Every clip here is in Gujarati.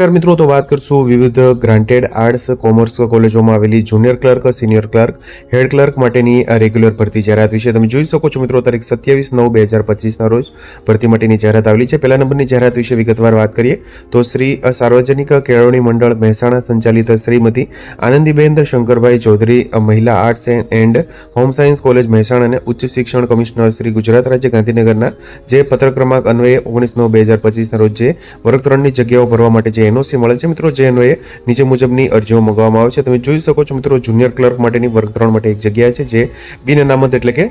નમસ્કાર મિત્રો, તો વાત કરશું વિવિધ ગ્રાન્ટેડ આર્ટ્સ કોમર્સ કોલેજોમાં આવેલી junior clerk senior clerk head clerk માટેની રેગ્યુલર ભરતી જાહેરાત વિશે તમે જોઈ શકો છો મિત્રો, તારીખ સત્યાવીસ નવ બે હજાર પચીસના રોજ ભરતી માટેની જાહેરાત આવેલી છે. પહેલા નંબરની જાહેરાત વિશે વિગતવાર વાત કરીએ, તો શ્રી સાર્વજનિક કેળવણી મંડળ મહેસાણા સંચાલિત શ્રીમતી આનંદીબેન શંકરભાઈ ચૌધરી મહિલા arts and home science college Mehsana અને ઉચ્ચ શિક્ષણ કમિશનર શ્રી ગુજરાત રાજ્ય ગાંધીનગરના જે પત્ર ક્રમાંક અન્વયે ઓગણીસ નવ બે હજાર પચીસના રોજ જે વર્ગ ત્રણની જગ્યાઓ ભરવા માટે જે એનઓસી મળે છે. મિત્રો જે એનઓએ નીચે મુજબની અરજીઓ મંગાવવામાં આવે છે. તમે જોઈ શકો છો મિત્રો, જુનિયર ક્લર્ક માટેની વર્ગ ત્રણ માટે એક જગ્યા છે, જે બિન અનામત એટલે કે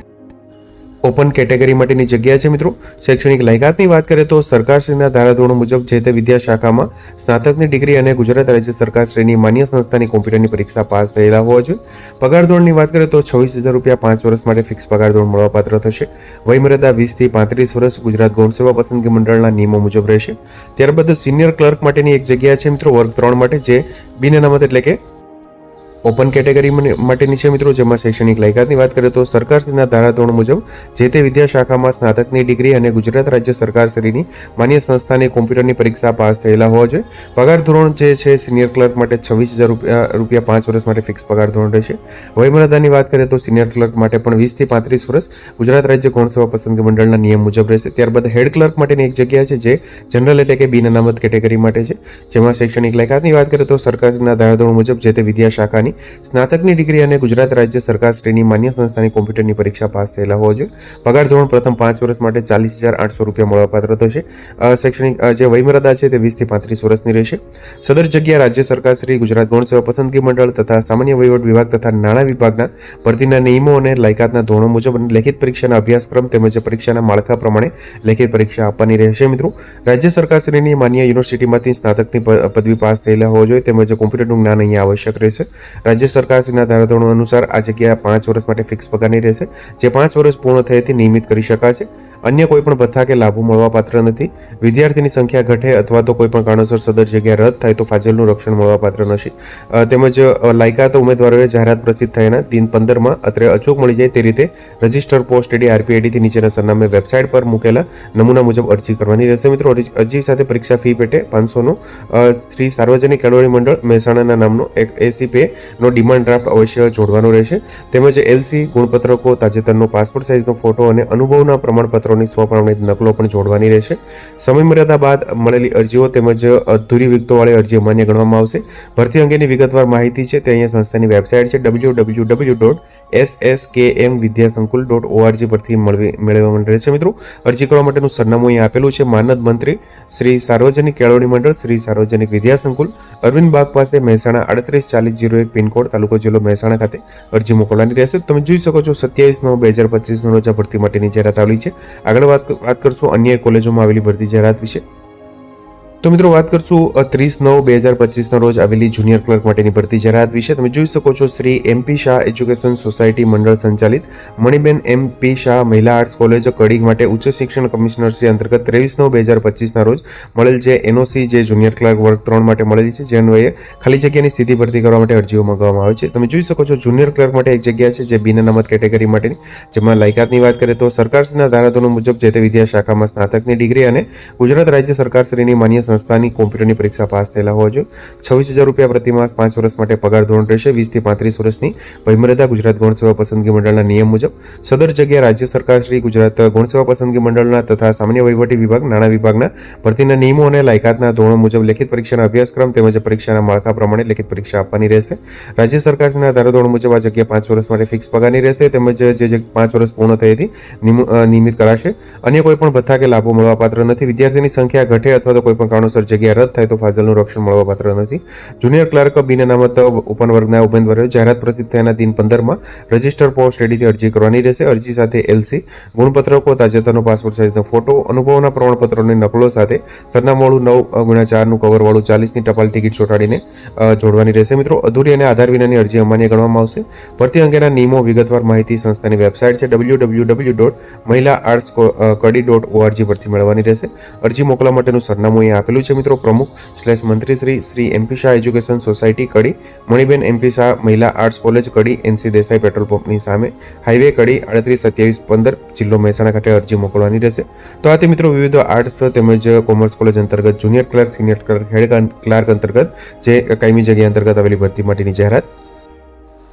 ઓપન કેટેગરી માટેની જગ્યા છે મિત્રો. શૈક્ષણિક લાયકાતની વાત કરીએ તો સરકારશ્રીના ધારાધોરણો મુજબ જે તે વિદ્યા શાખામાં સ્નાતકની ડિગ્રી અને ગુજરાત રાજ્ય સરકારશ્રીની માન્ય સંસ્થાની કોમ્પ્યુટરની પરીક્ષા પાસ થયેલા હોવા જોઈએ. પગાર ધોરણની વાત કરીએ તો છવ્વીસ હજાર રૂપિયા પાંચ વર્ષ માટે ફિક્સ પગાર ધોરણ મળવાપાત્ર થશે. વયમર્યાદા વીસથી પાંત્રીસ વર્ષ ગુજરાત ગૌણ સેવા પસંદગી મંડળના નિયમો મુજબ રહેશે. ત્યારબાદ સિનિયર ક્લર્ક માટેની એક જગ્યા છે મિત્રો વર્ગ ત્રણ માટે જે બિન અનામત એટલે કે ઓપન કેટેગરી માટેની છે મિત્રો. જેમાં શૈક્ષણિક લાયકાતની વાત કરીએ તો સરકારશ્રીના ધારાધોરણ મુજબ જે તે વિદ્યા શાખામાં સ્નાતકની ડિગ્રી અને ગુજરાત રાજ્ય સરકારશ્રીની માન્ય સંસ્થાની કોમ્પ્યુટરની પરીક્ષા પાસ થયેલા હોવા જોઈએ. પગાર ધોરણ જે છે સિનિયર ક્લર્ક માટે છવ્વીસ હજાર રૂપિયા રૂપિયા પાંચ વર્ષ માટે ફિક્સ પગાર ધોરણ રહેશે. વયમર્યાદાની વાત કરીએ તો સિનિયર ક્લર્ક માટે પણ વીસથી પાંત્રીસ વર્ષ ગુજરાત રાજ્ય ગૌણ પસંદગી મંડળના નિયમ મુજબ રહેશે. ત્યારબાદ હેડ ક્લર્ક માટેની એક જગ્યા છે જે જનરલ એટલે કે બિન અનામત કેટેગરી માટે છે. જેમાં શૈક્ષણિક લાયકાતની વાત કરીએ તો સરકારના ધારાધોરણ મુજબ જે તે વિદ્યા શાખાની સ્નાતકની ડિગ્રી અને ગુજરાત રાજ્ય સરકાર શ્રેણી માન્ય સંસ્થાની કોમ્પ્યુટરની પરીક્ષા પાસ થયેલા હોવા જોઈએ. પગાર ધોરણ પ્રથમ પાંચ વર્ષ માટે ચાલીસ હજાર આઠસો રૂપિયા મળવાપાત્ર થશે. શૈક્ષણિક જે વયમર્યાદા છે તે વીસથી પાંત્રીસ વર્ષની રહેશે. સદર જગ્યા રાજ્ય સરકાર શ્રી ગુજરાત ગૌણ સેવા પસંદગી મંડળ તથા સામાન્ય વહીવટ વિભાગ તથા નાણાં વિભાગના ભરતીના નિયમો અને લાયકાતના ધોરણો મુજબ લેખિત પરીક્ષાના અભ્યાસક્રમ તેમજ પરીક્ષાના માળખા પ્રમાણે લેખિત પરીક્ષા આપવાની રહેશે મિત્રો. રાજ્ય સરકાર શ્રીની માન્ય યુનિવર્સિટીમાંથી સ્નાતકની પદવી પાસ થયેલા હોવા જોઈએ તેમજ કોમ્પ્યુટરનું જ્ઞાન અહીંયા આવશ્યક રહેશે. રાજ્ય સરકારશ્રીના ધારાધોરણો અનુસાર આ જગ્યા પાંચ વર્ષ માટે ફિક્સ પગારની રહેશે. જે પાંચ વર્ષ પૂર્ણ થયેથી નિયમિત કરી શકાશે. અન્ય કોઈ પણ ભથ્થા કે લાભો મળવાપાત્ર નથી. વિદ્યાર્થીની સંખ્યા ઘટે અથવા તો કોઈ પણ કારણોસર સદર જગ્યા રદ થાય તો ફાજલનું રક્ષણ મળવાપાત્ર નથી. તેમજ લાયકાત ઉમેદવારોએ જાહેરાત પ્રસિદ્ધ થયાના દિન પંદરમાં અત્રે અચૂક મળી જાય તે રીતે રજિસ્ટર પોસ્ટ એડી આરપીઆઈડીથી નીચેના સરનામે વેબસાઇટ પર મૂકેલા નમૂના મુજબ અરજી કરવાની રહેશે. મિત્રો, અરજી- સાથે પરીક્ષા ફી પેટે પાંચસોનું શ્રી સાર્વજનિક કેળવણી મંડળ મહેસાણાના નામનો એક એસી પે નો ડિમાન્ડ ડ્રાફ્ટ અવશ્ય જોડવાનો રહેશે. તેમજ એલસી ગુણપત્રકો તાજેતરનો પાસપોર્ટ સાઇઝનો ફોટો અને અનુભવના પ્રમાણપત્રોની સ્વપ્રમાણિત નકલો પણ જોડવાની રહેશે. સમય મર્યાદા બાદ મળેલી અરજીઓ તેમજ અધૂરી વિગતોવાળી અરજીઓ માન્ય ગણવામાં આવશે. ભરતી અંગેની વિગતવાર માહિતી છે તે અહીંયા સંસ્થાની વેબસાઇટ છે W W W dot S S K M Vidyasankul dot ORG પરથી મળવી મેળવવા માટે રહેશે મિત્રો. અરજી કરવા માટેનું સરનામું અહીં આપેલું છે માનદ મંત્રી શ્રી સાર્વજનિક કેળવણી મંડળ શ્રી સાર્વજનિક વિદ્યાસંકુલ અરવિંદ બાગ પાસે મહેસાણા આડત્રીસ ચાલીસ જીરો એક પિનકોડ, તાલુકો જિલ્લો મહેસાણા ખાતે અરજી મોકલવાની રહેશે. તમે જોઈ શકો છો સત્યાવીસ નવ બે હજાર પચીસનો રોજ ભરતી માટેની જાહેરાત આવેલી છે. આગળ વાત વાત કરશું અન્ય કોલેજોમાં આવેલી ભરતી જાહેરાત વિશે. તો મિત્રો વાત કરશું ત્રીસ નવ બે હજાર પચીસના રોજ આવેલી જુનિયર ક્લર્ક માટેની ભરતી. જાહેરાત વિશે તમે જોઈ શકો છો, Shri M P Shah education society મંડળ સંચાલિત. મણિબેન એમપી શાહ મહિલા આર્ટ્સ કોલેજ કડીગ માટે ઉચ્ચ શિક્ષણ કમિશનર શ્રી અંતર્ગત ત્રેવીસ નવ બે હજાર પચીસના રોજ મળેલ જે એનઓસી જે જુનિયર ક્લર્ક વર્ગ ત્રણ માટે મળેલી છે, જે અન્વયે ખાલી જગ્યાની સીધી ભરતી કરવા માટે અરજીઓ મંગાવવામાં આવે છે. તમે જોઈ શકો છો, જુનિયર ક્લર્ક માટે એક જગ્યા છે જે બિન અનામત કેટેગરી માટેની, જેમાં લાયકાતની વાત કરીએ તો સરકારશ્રીના ધારાધોરણ મુજબ જે તે વિદ્યા શાખામાં સ્નાતકની ડિગ્રી અને ગુજરાત રાજ્ય સરકાર શ્રેણી માન્ય સંસ્થાની કોમ્પ્યુટરની પરીક્ષા પાસ થયેલા હોવા જોઈએ. છવ્વીસ હજાર રૂપિયા પ્રતિ માસ પાંચ વર્ષ માટે પગાર ધોરણ રહેશે. વીસથી પાંત્રીસ વર્ષની વયમર્યાદા ગુજરાત ગૌણસેવા પસંદગી મંડળના નિયમ મુજબ સદર જગ્યા રાજ્ય સરકાર શ્રી ગુજરાત ગૌણસેવા પસંદગી મંડળના તથા સામાન્ય વહીવટી વિભાગ, નાણાં વિભાગના ભરતીના નિયમો અને લાયકાતના ધોરણો મુજબ લેખિત પરીક્ષાના અભ્યાસક્રમ તેમજ પરીક્ષાના માળખા પ્રમાણે લેખિત પરીક્ષા આપવાની રહેશે. રાજ્ય સરકારના ધારાધોરણ મુજબ આ જગ્યા પાંચ વર્ષ માટે ફિક્સ પગારની રહેશે તેમજ જે પાંચ વર્ષ પૂર્ણ થયેથી હતી નિયમિત કરાશે. અન્ય કોઈ પણ ભથ્થા કે લાભો મળવાપાત્ર નથી. વિદ્યાર્થીની સંખ્યા ઘટે અથવા તો કોઈ પણ કારણોસર જગ્યા રદ થાય તો ફાજલનું રક્ષણ મળવાપાત્ર નથી. જુનિયર ક્લાર્ક બિન અનામત ઓપન વર્ગના ઉમેદવારોએ જાહેરાત પ્રસિદ્ધ થયાના દિન પંદરમાં રજિસ્ટર પોસ્ટ એડીથી અરજી કરવાની રહેશે. અરજી સાથે એલસી ગુણપત્રકો, તાજેતરનો પાસપોર્ટ સાઇઝનો ફોટો, અનુભવના પ્રમાણપત્રોની નકલો સાથે સરનામાવાળું નવ ગુણ્યા ચારનું કવરવાળું ચાલીસની ટપાલ ટિકિટ ચોંટાડીને જોડવાની રહેશે. મિત્રો, અધૂરી અને આધાર વિનાની અરજી અમાન્ય ગણવામાં આવશે. ભરતી અંગેના નિયમો વિગતવાર માહિતી સંસ્થાની વેબસાઇટ છે. W W W dot Mahila arts Kadi dot O R G પરથી મેળવવાની રહેશે. અરજી મોકલવા માટેનું સરનામું અહીં આપેલું છે મિત્રો પ્રમુખ સ્લેશ મંત્રી Shri Shri M P Shah education society Kadi, Maniben M P Shah મહિલા arts college Kadi N C Desai petrol પંપની સામે હાઈવે કડી, આડત્રીસ, સત્યાવીસ, પંદર, જિલ્લો મહેસાણા ખાતે અરજી મોકલવાની રહેશે. તો આ તે મિત્રો વિવિધ આર્ટ્સ તેમજ કોમર્સ કોલેજ અંતર્ગત junior clerk senior clerk head clerk અંતર્ગત જે કાયમી જગ્યા અંતર્ગત આવેલી ભરતી માટેની જાહેરાત.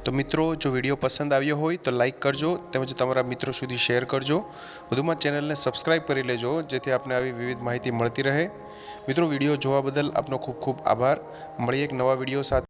તો મિત્રો, જો વીડિયો પસંદ આવ્યો હોય તો લાઇક કરજો તેમજ તમારા મિત્રો સુધી શેર કરજો. વધુમાં ચેનલને સબસ્ક્રાઈબ કરી લેજો, જેથી આપને આવી વિવિધ માહિતી મળતી રહે. મિત્રો, વીડિયો જોવા બદલ આપનો ખૂબ ખૂબ આભાર. મળીએ એક નવા વીડિયો સાથે.